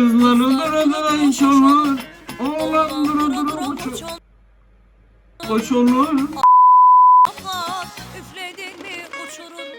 Kızlar öldürülen çolur. Oğlan duru duru uçur. Hoş olur.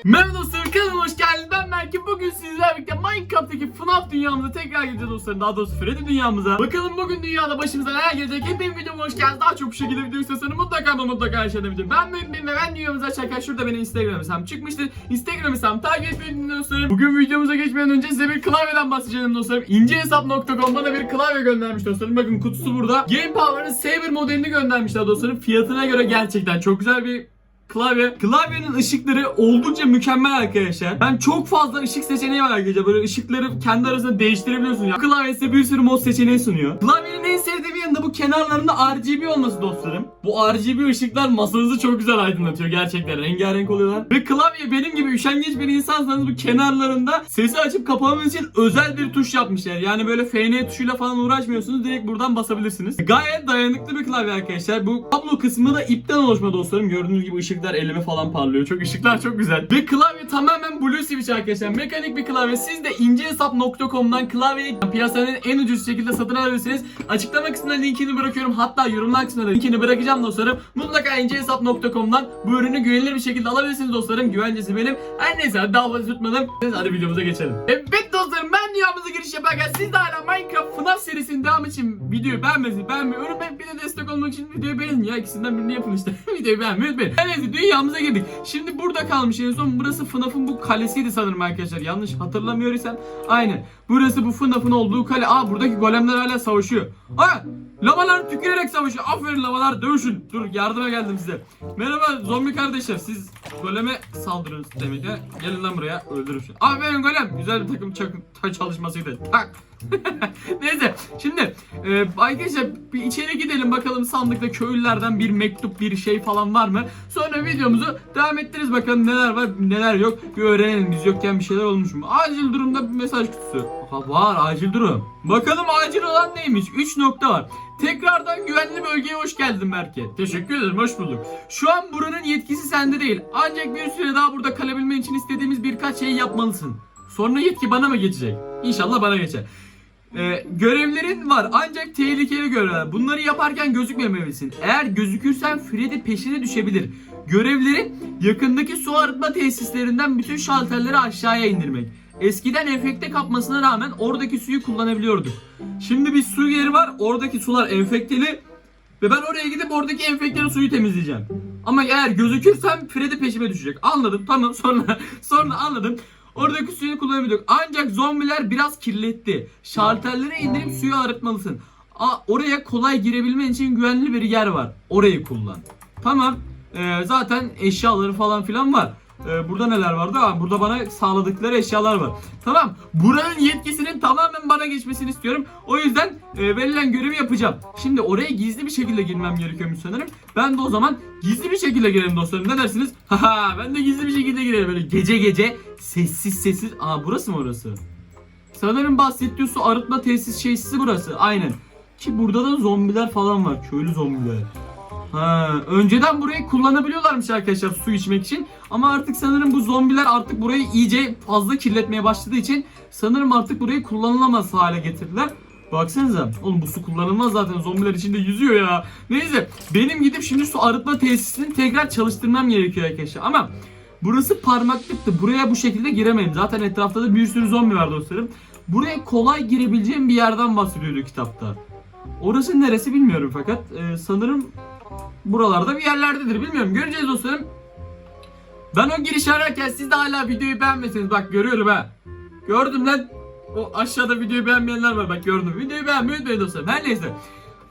Merhaba dostlarım kanalıma hoş geldiniz. Berkin. Bugün sizlerle birlikte Minecraft'taki FNAF dünyamıza tekrar gireceğiz dostlarım. Daha doğrusu Freddy dünyamıza. Bakalım bugün dünyada başımıza neler gelecek. Hepiniz videoma hoş geldiniz. Daha çok bu şekilde video istiyorsanız mutlaka ama mutlaka aşağıda video. Ben Bey ve ben dünyamıza açarken şurada benim Instagram hesabım çıkmıştır. Instagram hesabımı takip etmeyi dostlarım. Bugün videomuza geçmeden önce size bir klavyeden bahsedeceğim dostlarım. İncehesap.com bana bir klavye göndermiş dostlarım. Bakın kutusu burada. Game Power'ın Saber modelini göndermişler dostlarım. Fiyatına göre gerçekten çok güzel bir Klavye. Klavyenin ışıkları oldukça mükemmel arkadaşlar. Ben çok fazla ışık seçeneği var arkadaşlar. Böyle ışıkları kendi arasında değiştirebiliyorsunuz. Ya. Klavye size bir sürü mod seçeneği sunuyor. Klavyenin en sevdiğim bu kenarlarında RGB olması dostlarım. Bu RGB ışıklar masanızı çok güzel aydınlatıyor gerçekten. Rengarenk oluyorlar. Ve klavye benim gibi üşengeç bir insansanız bu kenarlarında sesi açıp kapamanız için özel bir tuş yapmışlar. Yani böyle FN tuşuyla falan uğraşmıyorsunuz. Direkt buradan basabilirsiniz. Gayet dayanıklı bir klavye arkadaşlar. Bu kablo kısmı da ipten oluşma dostlarım. Gördüğünüz gibi ışıklar elime falan parlıyor. Çok ışıklar çok güzel. Ve klavye tamamen blue switch arkadaşlar. Mekanik bir klavye. Siz de incehesap.com'dan klavyeyi piyasanın en ucuz şekilde satın alabilirsiniz. Açıklama kısmına linkini bırakıyorum. Hatta yorumlar kısmına da linkini bırakacağım dostlarım. Mutlaka incehesap.com'dan bu ürünü güvenilir bir şekilde alabilirsiniz dostlarım. Güvencesi benim. Her neyse hadi daha fazla tutmadım. Hadi videomuza geçelim. Evet dostlarım ben dünyamıza giriş yaparken siz de hala Minecraft FNAF serisinin devamı için videoyu beğenmesiniz. Beğenmiyorum. Ben bir de destek olmak için videoyu beğenin ya. İkisinden birini yapın işte. videoyu beğenmeyi unutmayın. Her neyse dünyamıza girdik. Şimdi burada kalmış en son. Burası FNAF'ın bu kalesiydi sanırım arkadaşlar. Yanlış hatırlamıyorsam. Aynen. Burası bu FNAF'ın olduğu kale. Aa buradaki golemler hala savaşıyor. Aa lavalar tükürerek savaşıyor. Aferin lavalar dövüşün. Dur yardıma geldim size. Merhaba zombi kardeşler. Siz goleme saldırıyorsunuz demek. Gelin lan buraya öldürün. Aferin golem. Güzel bir takım çalışmasıydı. Tak. Neyse şimdi e, arkadaşlar bir içeri gidelim bakalım sandıkta köylülerden bir mektup bir şey falan var mı? Sonra videomuzu devam ettiririz bakalım neler var neler yok bir öğrenelim biz yokken bir şeyler olmuş mu? Acil durumda bir mesaj kutusu. Aha var acil durum. Bakalım acil olan neymiş? 3 nokta var. Tekrardan güvenli bölgeye hoş geldin Berke. Teşekkür ederim hoş bulduk. Şu an buranın yetkisi sende değil. Ancak bir süre daha burada kalabilmen için istediğimiz birkaç şey yapmalısın. Sonra yetki bana mı geçecek? İnşallah bana geçer. Ee, görevlerin var ancak tehlikeli görevler. Bunları yaparken gözükmemelisin. Eğer gözükürsen Freddy peşine düşebilir. Görevlerin yakındaki su arıtma tesislerinden bütün şalterleri aşağıya indirmek. Eskiden enfekte kapmasına rağmen oradaki suyu kullanabiliyorduk. Şimdi bir su yeri var. Oradaki sular enfekteli ve ben oraya gidip oradaki enfekteli suyu temizleyeceğim. Ama eğer gözükürsem Freddy peşime düşecek. Anladım tamam sonra sonra anladım. Oradaki suyu kullanabiliyorduk. Ancak zombiler biraz kirletti. Şalterlere indirip suyu arıtmalısın. Aa, oraya kolay girebilmen için güvenli bir yer var. Orayı kullan. Tamam. Ee, zaten eşyaları falan filan var. Ee, burada neler vardı? Aa, burada bana sağladıkları eşyalar var. Tamam. Buranın yetkisinin tamamen geçmesini istiyorum. O yüzden e, verilen görevi yapacağım. Şimdi oraya gizli bir şekilde girmem gerekiyormuş sanırım. Ben de o zaman gizli bir şekilde girelim dostlarım. Ne dersiniz? Haha ben de gizli bir şekilde girerim. Böyle gece gece sessiz sessiz. Aa burası mı orası? Sanırım bahsettiği su arıtma tesis şeysi burası. Aynen. Ki burada da zombiler falan var. Köylü zombiler. Ha, önceden burayı kullanabiliyorlarmış arkadaşlar su içmek için. Ama artık sanırım bu zombiler artık burayı iyice fazla kirletmeye başladığı için sanırım artık burayı kullanılamaz hale getirdiler. Baksanıza. Oğlum bu su kullanılmaz zaten. Zombiler içinde yüzüyor ya. Neyse. Benim gidip şimdi su arıtma tesisini tekrar çalıştırmam gerekiyor arkadaşlar. Ama burası parmaklıktı. Buraya bu şekilde giremedim. Zaten etrafta da bir sürü zombi var dostlarım. Buraya kolay girebileceğim bir yerden bahsediyordu kitapta. Orası neresi bilmiyorum fakat e, sanırım buralarda bir yerlerdedir. Bilmiyorum. Göreceğiz dostlarım. Ben o girişi ararken siz de hala videoyu beğenmeseniz bak görüyorum ha. Gördüm lan. O aşağıda videoyu beğenmeyenler var bak gördüm. Videoyu beğenmeyi unutmayın dostlarım. Her neyse.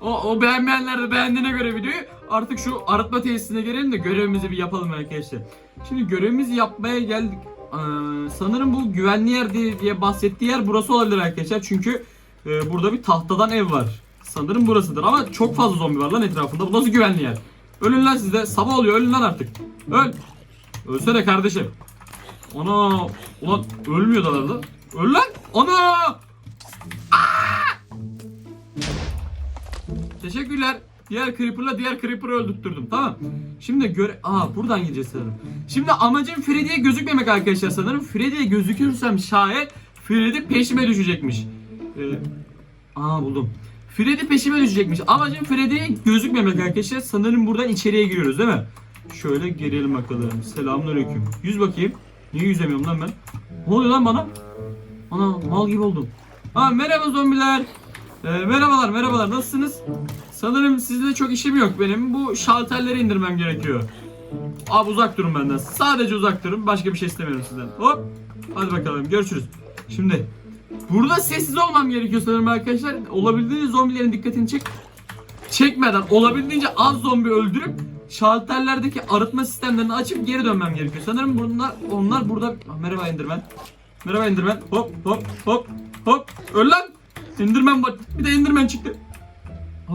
O, o beğenmeyenler de beğendiğine göre videoyu artık şu arıtma tesisine gelelim de görevimizi bir yapalım arkadaşlar. Şimdi görevimizi yapmaya geldik. Ee, sanırım bu güvenli yer diye, diye bahsettiği yer burası olabilir arkadaşlar. Çünkü e, burada bir tahtadan ev var. Sanırım burasıdır ama çok fazla zombi var lan etrafında. Bu nasıl güvenli yer? Ölün lan siz de. Sabah oluyor ölün lan artık. Öl. Ölsene kardeşim. Ana. Ulan ölmüyorlar lan. Öl lan. Ana. Teşekkürler. Diğer Creeper'la diğer Creeper'ı öldürttürdüm. Tamam. Şimdi göre... Aa buradan gideceğiz sanırım. Şimdi amacım Freddy'ye gözükmemek arkadaşlar sanırım. Freddy'ye gözükürsem şayet Freddy peşime düşecekmiş. Ee, aa buldum. Freddy peşime düşecekmiş. Amacım Freddy'ye gözükmemek arkadaşlar. Sanırım buradan içeriye giriyoruz değil mi? Şöyle girelim bakalım. Selamünaleyküm. Yüz bakayım. Niye yüzemiyorum lan ben? Ne oluyor lan bana? Ana mal gibi oldum. Ha merhaba zombiler. Ee, merhabalar merhabalar nasılsınız? Sanırım sizde çok işim yok benim. Bu şalterleri indirmem gerekiyor. Abi uzak durun benden. Sadece uzak durun. Başka bir şey istemiyorum sizden. Hop. Hadi bakalım görüşürüz. Şimdi burada sessiz olmam gerekiyor sanırım arkadaşlar. Olabildiğince zombilerin dikkatini çek. Çekmeden olabildiğince az zombi öldürüp şalterlerdeki arıtma sistemlerini açıp geri dönmem gerekiyor. Sanırım bunlar onlar burada Ah, merhaba Enderman. Merhaba Enderman. Hop hop hop hop. Öl lan. Enderman bak. Bir de Enderman çıktı. Aa,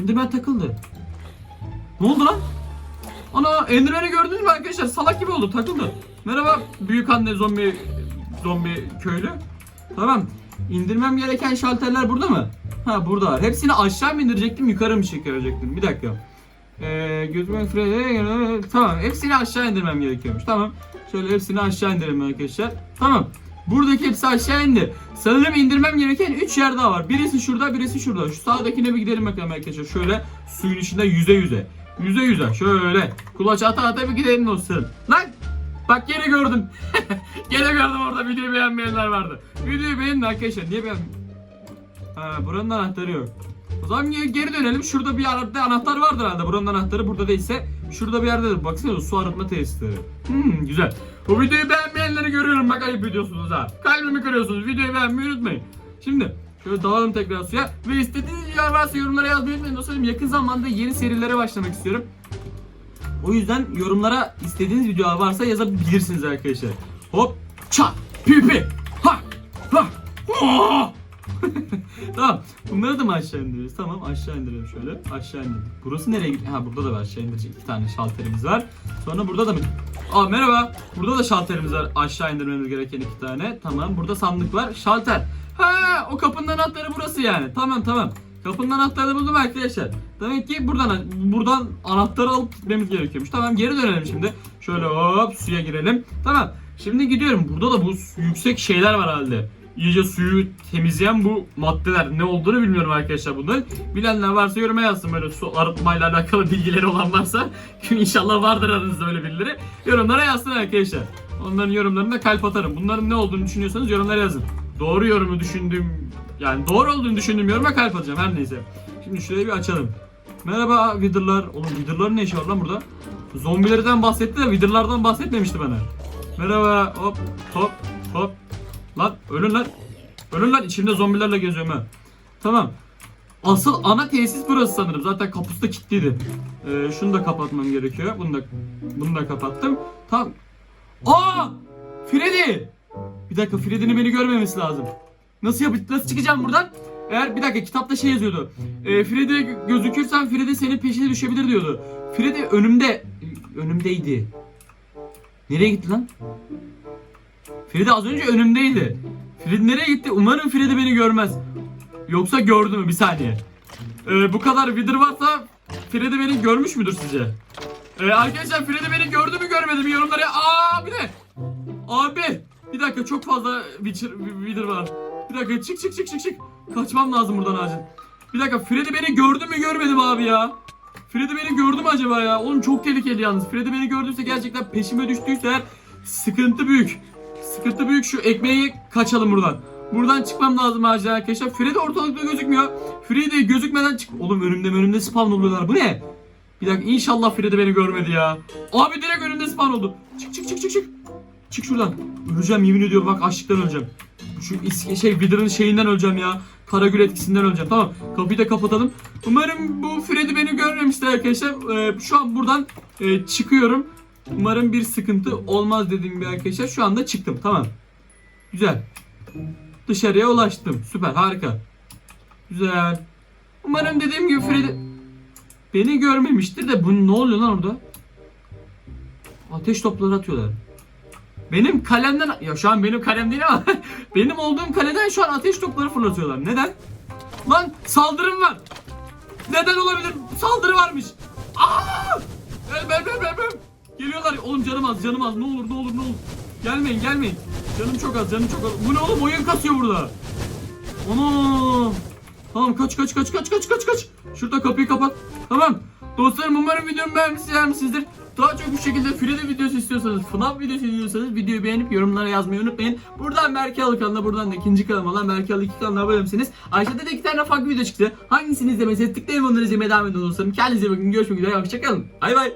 Enderman takıldı. Ne oldu lan? Ana Enderman'i gördünüz mü arkadaşlar? Salak gibi oldu takıldı. Merhaba büyük anne zombi zombi köylü. Tamam. İndirmem gereken şalterler burada mı? Ha burada. Hepsini aşağı mı indirecektim yukarı mı çıkaracaktım? Bir dakika. Ee, gözüme Fred'e tamam hepsini aşağı indirmem gerekiyormuş. Tamam. Şöyle hepsini aşağı indirelim arkadaşlar. Tamam. Buradaki hepsi aşağı indi. Sanırım indirmem gereken 3 yer daha var. Birisi şurada, birisi şurada. Şu sağdakine bir gidelim bakalım arkadaşlar. Şöyle suyun içinde yüze yüze. Yüze yüze. Şöyle. Kulaç ata ata bir gidelim dostum. Lan! Bak gene gördüm. gene gördüm orada videoyu beğenmeyenler vardı. Videoyu beğenin arkadaşlar. Niye beğen... Ha buranın anahtarı yok. O zaman geri dönelim. Şurada bir yerde anahtar vardır herhalde. Buranın anahtarı burada değilse şurada bir yerdedir. Baksana su arıtma tesisleri. Hmm, güzel. Bu videoyu beğenmeyenleri görüyorum. Bak ayıp ediyorsunuz ha. Kalbimi kırıyorsunuz. Videoyu beğenmeyi unutmayın. Şimdi şöyle dalalım tekrar suya. Ve istediğiniz yer varsa yorumlara yazmayı unutmayın. Dostlarım yakın zamanda yeni serilere başlamak istiyorum. O yüzden yorumlara istediğiniz videolar varsa yazabilirsiniz arkadaşlar. Hop, çat, pipi, ha, ha, ha. tamam. Bunları da mı aşağı indiriyoruz? Tamam aşağı indirelim şöyle. Aşağı indirdik. Burası nereye gidiyor? Ha burada da var aşağı indirecek iki tane şalterimiz var. Sonra burada da mı? Aa merhaba. Burada da şalterimiz var. Aşağı indirmemiz gereken iki tane. Tamam. Burada sandık var. Şalter. Ha o kapının anahtarı burası yani. Tamam tamam. Kapının anahtarını buldum arkadaşlar. Demek ki buradan buradan anahtarı alıp gitmemiz gerekiyormuş. Tamam geri dönelim şimdi. Şöyle hop suya girelim. Tamam. Şimdi gidiyorum. Burada da bu yüksek şeyler var halde. İyice suyu temizleyen bu maddeler ne olduğunu bilmiyorum arkadaşlar bunların. Bilenler varsa yoruma yazsın böyle su arıtmayla alakalı bilgileri olan varsa. İnşallah vardır aranızda öyle birileri. Yorumlara yazsın arkadaşlar. Onların yorumlarına kalp atarım. Bunların ne olduğunu düşünüyorsanız yorumlara yazın. Doğru yorumu düşündüğüm yani doğru olduğunu düşündüğüm yoruma kalp atacağım her neyse. Şimdi şurayı bir açalım. Merhaba Wither'lar. Oğlum Wither'ların ne işi var lan burada? Zombilerden bahsetti de Wither'lardan bahsetmemişti bana. Merhaba hop hop hop. Lan ölün lan. Ölün lan içimde zombilerle geziyorum ha. Tamam. Asıl ana tesis burası sanırım. Zaten kapısı da kilitliydi. Ee, şunu da kapatmam gerekiyor. Bunu da bunu da kapattım. Tamam. Aa! Freddy! Bir dakika Freddy'nin beni görmemesi lazım. Nasıl yap nasıl çıkacağım buradan? Eğer bir dakika kitapta şey yazıyordu. E, Freddy gözükürsen Freddy senin peşine düşebilir diyordu. Freddy önümde önümdeydi. Nereye gitti lan? Freddy az önce önümdeydi. Freddy nereye gitti? Umarım Freddy beni görmez. Yoksa gördü mü? Bir saniye. E, bu kadar Wither varsa Freddy beni görmüş müdür sizce? E, arkadaşlar Freddy beni gördü mü görmedi mi yorumlara. Aa bir de. Abi bir dakika çok fazla Witcher, Wither var. Bir dakika çık çık çık çık çık. Kaçmam lazım buradan acil. Bir dakika Freddy beni gördü mü görmedi mi abi ya? Freddy beni gördü mü acaba ya? Oğlum çok tehlikeli yalnız. Freddy beni gördüyse gerçekten peşime düştüyse sıkıntı büyük. Sıkıntı büyük şu ekmeği kaçalım buradan. Buradan çıkmam lazım acil arkadaşlar. Freddy ortalıkta gözükmüyor. Freddy gözükmeden çık. Oğlum önümde önümde spawn oluyorlar. Bu ne? Bir dakika inşallah Freddy beni görmedi ya. Abi direkt önümde spawn oldu. Çık çık çık çık çık. Çık şuradan. Öleceğim yemin ediyorum bak açlıktan öleceğim. Şu iske, şey Wither'ın şeyinden öleceğim ya. Karagül etkisinden öleceğim. Tamam kapıyı da kapatalım. Umarım bu Freddy beni görmemiştir arkadaşlar. Ee, şu an buradan e, çıkıyorum. Umarım bir sıkıntı olmaz dediğim gibi arkadaşlar. Şu anda çıktım. Tamam. Güzel. Dışarıya ulaştım. Süper harika. Güzel. Umarım dediğim gibi Freddy beni görmemiştir de bu ne oluyor lan orada? Ateş topları atıyorlar. Benim kalemden ya şu an benim kalem değil ama benim olduğum kaleden şu an ateş topları fırlatıyorlar. Neden? Lan saldırım var. Neden olabilir? Saldırı varmış. Aa! Ben ben ben ben ben. Geliyorlar. Oğlum canım az canım az. Ne olur ne olur ne olur. Gelmeyin gelmeyin. Canım çok az canım çok az. Bu ne oğlum oyun kasıyor burada. Onu. Tamam kaç kaç kaç kaç kaç kaç kaç. Şurada kapıyı kapat. Tamam. Dostlarım umarım videomu beğenmişsinizdir. Daha çok bu şekilde Freddy videosu istiyorsanız, FNAF videosu istiyorsanız videoyu beğenip yorumlara yazmayı unutmayın. Buradan Berke Alı buradan da ikinci kanalım olan Berke Alı 2 kanalına abone olabilirsiniz. Aşağıda da iki tane farklı video çıktı. Hangisini izlemeseniz tıklayın onları izlemeye devam edin dostlarım. Kendinize bakın. Görüşmek üzere. Hoşçakalın. Bay bay.